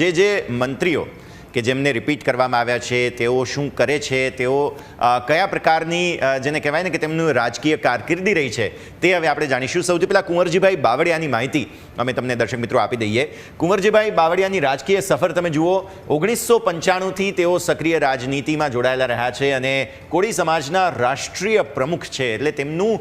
જે જે મંત્રીઓ કે જેમને રિપીટ કરવામાં આવ્યા છે, તેઓ શું કરે છે, તેઓ કયા પ્રકારની જેને કહેવાય ને કે તેમનું રાજકીય કારકિર્દી રહી છે, તે હવે આપણે જાણીશું. સૌથી પહેલાં કુંવરજીભાઈ બાવળિયાની માહિતી અમે તમને દર્શક મિત્રો આપી દઈએ. કુંવરજીભાઈ બાવળિયાની રાજકીય સફર તમે જુઓ, ઓગણીસો પંચાણુંથી તેઓ સક્રિય રાજનીતિમાં જોડાયેલા રહ્યા છે અને કોળી સમાજના રાષ્ટ્રીય પ્રમુખ છે. એટલે તેમનું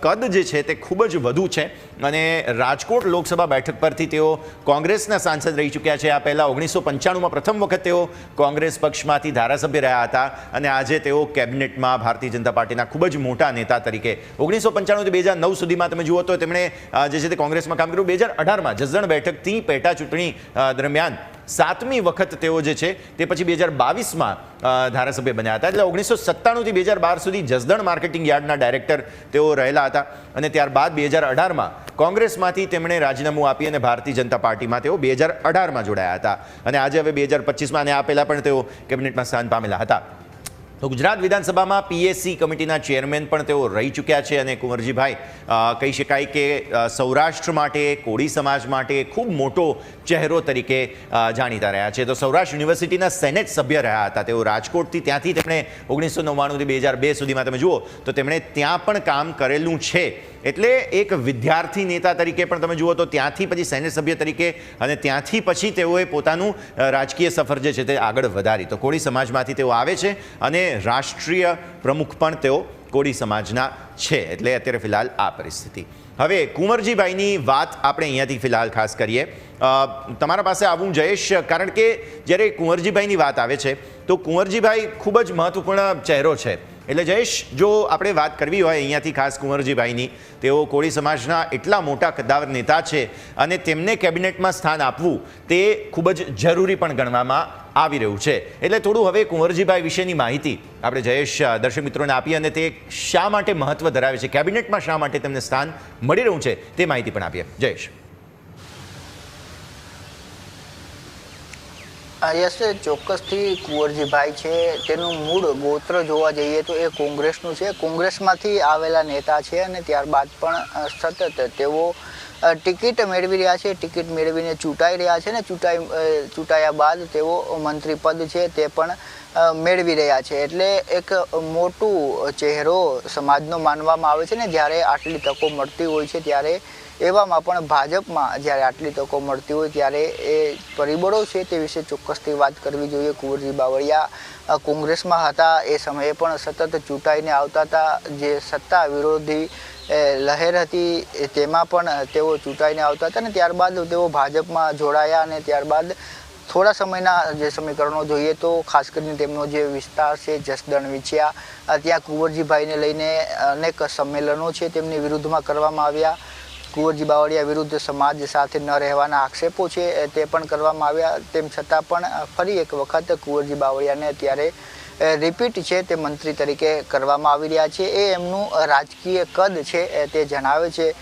કદ જે છે તે ખૂબ જ વધુ છે. અને રાજકોટ લોકસભા બેઠક પરથી તેઓ કોંગ્રેસના સાંસદ રહી ચૂક્યા છે. આ પહેલાં ઓગણીસો પંચાણુંમાં પ્રથમ વખત તેઓ કોંગ્રેસ પક્ષમાંથી ધારાસભ્ય રહ્યા હતા અને આજે તેઓ કેબિનેટમાં ભારતીય જનતા પાર્ટીના ખૂબ જ મોટા નેતા તરીકે ઓગણીસો પંચાણુંથી બે હજાર નવ સુધીમાં તમે જુઓ તો તેમણે જે છે તે કોંગ્રેસમાં કામ કર્યું. બે હજાર અઢારમાં જસદણ બેઠકથી પેટા ચૂંટણી દરમિયાન સાતમી વખત તેઓ જે છે તે પછી બે હજાર બાવીસમાં ધારાસભ્ય બન્યા હતા. એટલે ઓગણીસો સત્તાણુંથી બે હજાર બાર સુધી જસદણ માર્કેટિંગ યાર્ડના ડાયરેક્ટર તેઓ રહેલા હતા. અને ત્યારબાદ બે હજાર અઢારમાં કોંગ્રેસમાંથી તેમણે રાજીનામું આપી અને ભારતીય જનતા પાર્ટીમાં તેઓ બે હજાર અઢારમાં જોડાયા હતા. અને આજે હવે બે હજાર પચીસમાં અને આ પહેલાં પણ તેઓ કેબિનેટમાં સ્થાન પામેલા હતા. તો ગુજરાત વિધાનસભામાં પીએસસી કમિટીના ચેરમેન પણ તેઓ રહી ચૂક્યા છે અને કુંવરજીભાઈ કહી શકાય કે સૌરાષ્ટ્ર માટે, કોળી સમાજ માટે ખૂબ મોટો ચહેરો તરીકે જાણીતા રહ્યા છે. તો સૌરાષ્ટ્ર યુનિવર્સિટીના સેનેટ સભ્ય રહ્યા હતા. તેઓ રાજકોટથી ત્યાંથી તેમણે ઓગણીસો નવ્વાણુંથી બે હજાર બે સુધીમાં, તમે જુઓ, તો તેમણે ત્યાં પણ કામ કરેલું છે. એટલે એક વિદ્યાર્થી નેતા તરીકે પણ તમે જુઓ તો ત્યાંથી પછી સેનેટ સભ્ય તરીકે અને ત્યાંથી પછી તેઓએ પોતાનું રાજકીય સફર જે છે તે આગળ વધારી. તો કોળી સમાજમાંથી તેઓ આવે છે અને રાષ્ટ્રીય પ્રમુખ પણ તેઓ કોળી સમાજના છે. એટલે અત્યારે ફિલહાલ આ પરિસ્થિતિ. હવે કુંવરજીભાઈની વાત આપણે અહીંયાથી ફિલહાલ ખાસ કરીએ. તમારા પાસે આવું જયેશ, કારણ કે જ્યારે કુંવરજીભાઈની વાત આવે છે, તો કુંવરજીભાઈ ખૂબ જ મહત્વપૂર્ણ ચહેરો છે. એટલે જયેશ, જો આપણે વાત કરવી હોય અહીંયાથી ખાસ કુંવરજીભાઈની, તેઓ કોળી સમાજના એટલા મોટા કદ્દાવર નેતા છે અને તેમને કેબિનેટમાં સ્થાન આપવું તે ખૂબ જ જરૂરી પણ ગણવામાં આવી રહ્યું છે. એટલે થોડું હવે કુંવરજીભાઈ વિશેની માહિતી આપણે જયેશ દર્શક મિત્રોને આપી અને તે શા માટે મહત્વ ધરાવે છે, કેબિનેટમાં શા માટે તેમને સ્થાન મળી રહ્યું છે તે માહિતી પણ આપીએ. જયેશ. યસ ચોક્કસથી કુંવરજીભાઈ છે, તેનું મૂળ ગોત્ર જોવા જઈએ તો એ કોંગ્રેસનું છે. કોંગ્રેસમાંથી આવેલા નેતા છે અને ત્યારબાદ પણ સતત તેઓ ટિકિટ મેળવી રહ્યા છે. ટિકિટ મેળવીને ચૂંટાઈ રહ્યા છે ને ચૂંટાઈ ચૂંટાયા બાદ તેઓ મંત્રી પદ છે તે પણ મેળવી રહ્યા છે. એટલે એક મોટું ચહેરો સમાજનો માનવામાં આવે છે ને, જ્યારે આટલી તકો મળતી હોય છે ત્યારે એવામાં પણ ભાજપમાં જ્યારે આટલી તકો મળતી હોય ત્યારે એ પરિબળો છે તે વિશે ચોક્કસથી વાત કરવી જોઈએ. કુંવરજી બાવળિયા કોંગ્રેસમાં હતા. એ સમયે પણ સતત ચૂંટાઈને આવતા હતા. જે સત્તા વિરોધી લહેર હતી તેમાં પણ તેઓ ચૂંટાઈને આવતા હતા અને ત્યારબાદ તેઓ ભાજપમાં જોડાયા અને ત્યારબાદ થોડા સમયના જે સમીકરણો જોઈએ તો ખાસ કરીને તેમનો જે વિસ્તાર છે, જસદણ વિછિયા ત્યાં કુંવરજીભાઈને લઈને અનેક સંમેલનો છે તેમની વિરુદ્ધમાં કરવામાં આવ્યા. કુંવરજી બાવળિયા વિરુદ્ધ સમાજ સાથે ન રહેવાના આક્ષેપો છે તે પણ કરવામાં આવ્યા. તેમ છતાં પણ ફરી એક વખત કુંવરજી બાવળિયાને અત્યારે રિપીટ છે તે મંત્રી તરીકે કરવામાં આવી રહ્યા છે. એ એમનું રાજકીય કદ છે તે જણાવે છે.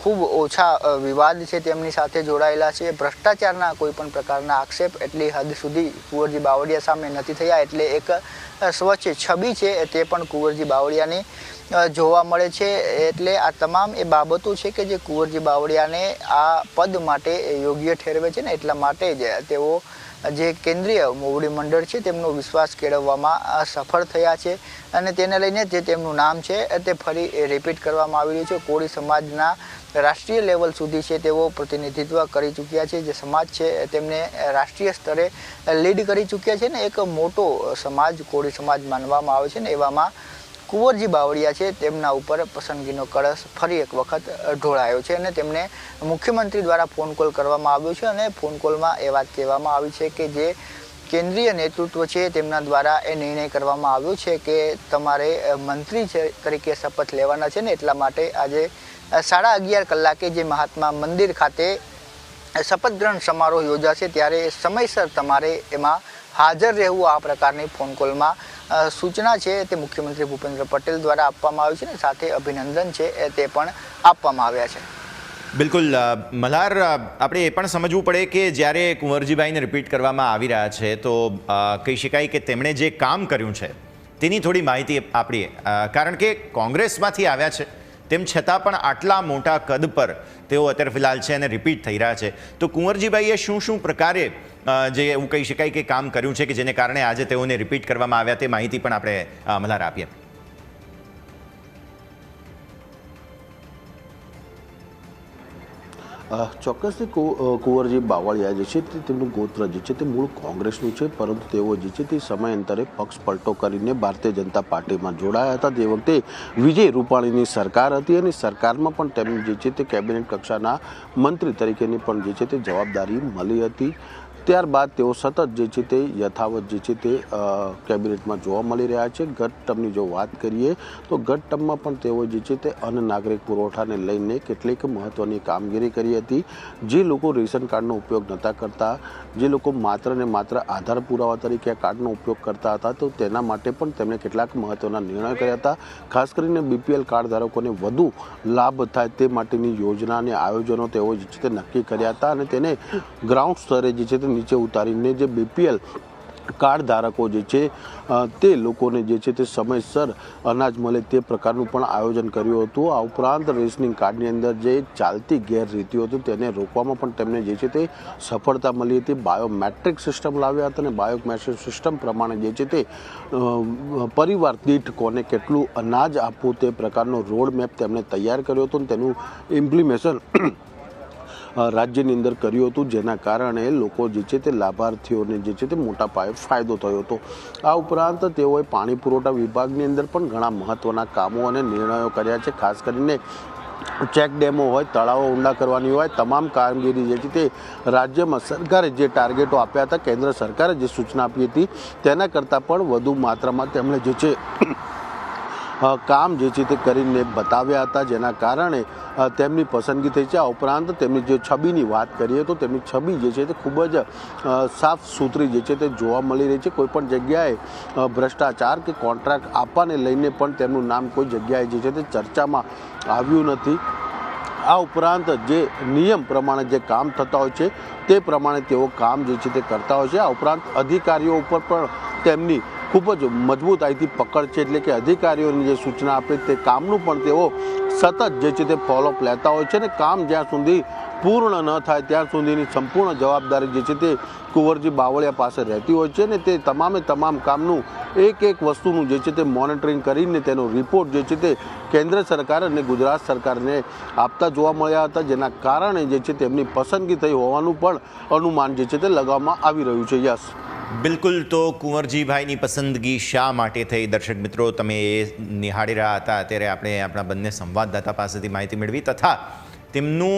ખૂબ ઓછા વિવાદ છે તેમની સાથે જોડાયેલા છે. ભ્રષ્ટાચારના કોઈ પણ પ્રકારના આક્ષેપ એટલી હદ સુધી કુંવરજી બાવળિયા સામે નથી થયા. એટલે એક સ્વચ્છ છબી છે તે પણ કુંવરજી બાવળિયાની જોવા મળે છે. એટલે આ તમામ એ બાબતો છે કે જે કુંવરજી બાવળિયાને આ પદ માટે યોગ્ય ઠેરવે છે ને એટલા માટે જ તેઓ જે કેન્દ્રીય મોવડી મંડળ છે તેમનો વિશ્વાસ કેળવવામાં સફળ થયા છે. અને તેને લઈને જે તેમનું નામ છે તે ફરી રિપીટ કરવામાં આવી રહ્યું છે. કોળી સમાજના રાષ્ટ્રીય લેવલ સુધી છે તેઓ પ્રતિનિધિત્વ કરી ચૂક્યા છે. જે સમાજ છે તેમને રાષ્ટ્રીય સ્તરે લીડ કરી ચૂક્યા છે ને એક મોટો સમાજ કોળી સમાજ માનવામાં આવે છે ને એવામાં કુંવરજી બાવળિયા છે, તેમના ઉપર પસંદગીનો કળશ ફરી એક વખત ઢોળાયો છે અને તેમને મુખ્યમંત્રી દ્વારા ફોન કોલ કરવામાં આવ્યો છે અને ફોન કોલમાં એ વાત કહેવામાં આવી છે કે જે કેન્દ્રીય નેતૃત્વ છે તેમના દ્વારા એ નિર્ણય કરવામાં આવ્યો છે કે તમારે મંત્રી તરીકે શપથ લેવાના છે ને એટલા માટે આજે સાડા અગિયાર કલાકે જે મહાત્મા મંદિર ખાતે શપથ ગ્રહણ સમારોહ યોજાશે ત્યારે સમયસર તમારે એમાં હાજર રહેવું આ પ્રકારની ફોન કોલમાં સૂચના છે તે મુખ્યમંત્રી ભૂપેન્દ્ર પટેલ દ્વારા આપવામાં આવી છે ને સાથે અભિનંદન છે તે પણ આપવામાં આવ્યા છે. બિલકુલ મલ્હાર આપણે એ પણ સમજવું પડે કે જ્યારે કુંવરજીભાઈને રિપીટ કરવામાં આવી રહ્યા છે, તો કહી શકાય કે તેમણે જે કામ કર્યું છે, તેની થોડી માહિતી આપણી કારણ કે કોંગ્રેસમાંથી આવ્યા છે. તેમ છતાં પણ આટલા મોટા કદ પર તેઓ અત્યારે ફિલહાલ છે અને રિપીટ થઈ રહ્યા છે. તો કુંવરજીભાઈએ શું શું પ્રકારે જે એવું કહી શકાય કે કામ કર્યું છે કે જેને કારણે આજે તેઓને રિપીટ કરવામાં આવ્યા તે માહિતી પણ આપણે મલાર આપીએ. ચોક્કસથી કુંવરજી બાવળિયા જે છે તે તેમનું ગોત્ર જે છે તે મૂળ કોંગ્રેસનું છે, પરંતુ તેઓ જે છે તે સમયાંતરે પક્ષ પલટો કરીને ભારતીય જનતા પાર્ટીમાં જોડાયા હતા. તે વખતે વિજય રૂપાણીની સરકાર હતી અને સરકારમાં પણ તેમને જે છે તે કેબિનેટ કક્ષાના મંત્રી તરીકેની પણ જે છે તે જવાબદારી મળી હતી. ત્યારબાદ તેઓ સતત જે છે તે યથાવત જે છે તે કેબિનેટમાં જોવા મળી રહ્યા છે. ગત ટર્મની જો વાત કરીએ તો ગત ટર્મમાં પણ તેઓ જે છે તે અન્ન નાગરિક પુરવઠાને લઈને કેટલીક મહત્ત્વની કામગીરી કરી હતી. જે લોકો રેશન કાર્ડનો ઉપયોગ નહોતા કરતા, જે લોકો માત્ર ને માત્ર આધાર પુરાવા તરીકે આ કાર્ડનો ઉપયોગ કરતા હતા, તો તેના માટે પણ તેમણે કેટલાક મહત્ત્વના નિર્ણયો કર્યા હતા. ખાસ કરીને બીપીએલ કાર્ડ ધારકોને વધુ લાભ થાય તે માટેની યોજના અને આયોજનો તેઓ જે છે તે નક્કી કર્યા હતા અને તેને ગ્રાઉન્ડ સ્તરે જે છે તે નીચે ઉતારીને જે બીપીએલ કાર્ડ ધારકો જે છે તે લોકોને જે છે તે સમયસર અનાજ મળે તે પ્રકારનું પણ આયોજન કર્યું હતું. આ ઉપરાંત રેશનિંગ કાર્ડની અંદર જે ચાલતી ગેરરીતિઓ હતી તેને રોકવામાં પણ તેમને જે છે તે સફળતા મળી હતી. બાયોમેટ્રિક સિસ્ટમ લાવ્યા હતા અને બાયોમેટ્રિક સિસ્ટમ પ્રમાણે જે છે તે પરિવાર દીઠ કોને કેટલું અનાજ આપવું તે પ્રકારનો રોડ મેપ તેમણે તૈયાર કર્યો હતો અને તેનું ઇમ્પ્લિમેશન રાજ્યની અંદર કર્યું હતું, જેના કારણે લોકો જે છે તે લાભાર્થીઓને જે છે તે મોટા પાયે ફાયદો થયો હતો. આ ઉપરાંત તેઓએ પાણી પુરવઠા વિભાગની અંદર પણ ઘણા મહત્ત્વના કામો અને નિર્ણયો કર્યા છે. ખાસ કરીને ચેક ડેમો હોય, તળાવો ઊંડા કરવાની હોય, તમામ કામગીરી જે છે તે રાજ્યમાં સરકારે જે ટાર્ગેટો આપ્યા હતા, કેન્દ્ર સરકારે જે સૂચના આપી હતી, તેના કરતાં પણ વધુ માત્રામાં તેમણે જે છે કામ જે છે તે કરીને બતાવ્યા હતા, જેના કારણે તેમની પસંદગી થઈ છે. આ ઉપરાંત તેમની જે છબીની વાત કરીએ તો તેમની છબી જે છે તે ખૂબ જ સાફ સુથરી જે છે તે જોવા મળી રહી છે. કોઈપણ જગ્યાએ ભ્રષ્ટાચાર કે કોન્ટ્રાક્ટ આપવાને લઈને પણ તેમનું નામ કોઈ જગ્યાએ જે છે તે ચર્ચામાં આવ્યું નથી. આ ઉપરાંત જે નિયમ પ્રમાણે જે કામ થતા હોય છે, તે પ્રમાણે તેઓ કામ જે છે તે કરતા હોય છે. આ ઉપરાંત અધિકારીઓ ઉપર પણ તેમની ખૂબ જ મજબૂતાઈથી પકડ છે એટલે કે અધિકારીઓની જે સૂચના આપે તે કામનું પણ તેઓ સતત જે છે તે ફોલોઅપ લેતા હોય છે અને કામ જ્યાં સુધી પૂર્ણ ન થાય ત્યાં સુધીની સંપૂર્ણ જવાબદારી જે છે તે કુંવરજી બાવળિયા પાસે રહેતી હોય છે ને તે તમામે તમામ કામનું એક એક વસ્તુનું જે છે તે મોનિટરિંગ કરીને તેનો રિપોર્ટ જે છે તે કેન્દ્ર સરકાર અને ગુજરાત સરકારને આપતા જોવા મળ્યા હતા. જેના કારણે જે છે તેમની પસંદગી થઈ હોવાનું પણ અનુમાન જે છે તે લગાવવામાં આવી રહ્યું છે. યસ. બિલકુલ તો કુંવરજીભાઈની પસંદગી શા માટે થઈ? દર્શક મિત્રો, તમે એ નિહાળી રહ્યા હતા. અત્યારે આપણે આપણા બંને સંવાદદાતા પાસેથી માહિતી મેળવી તથા તેમનું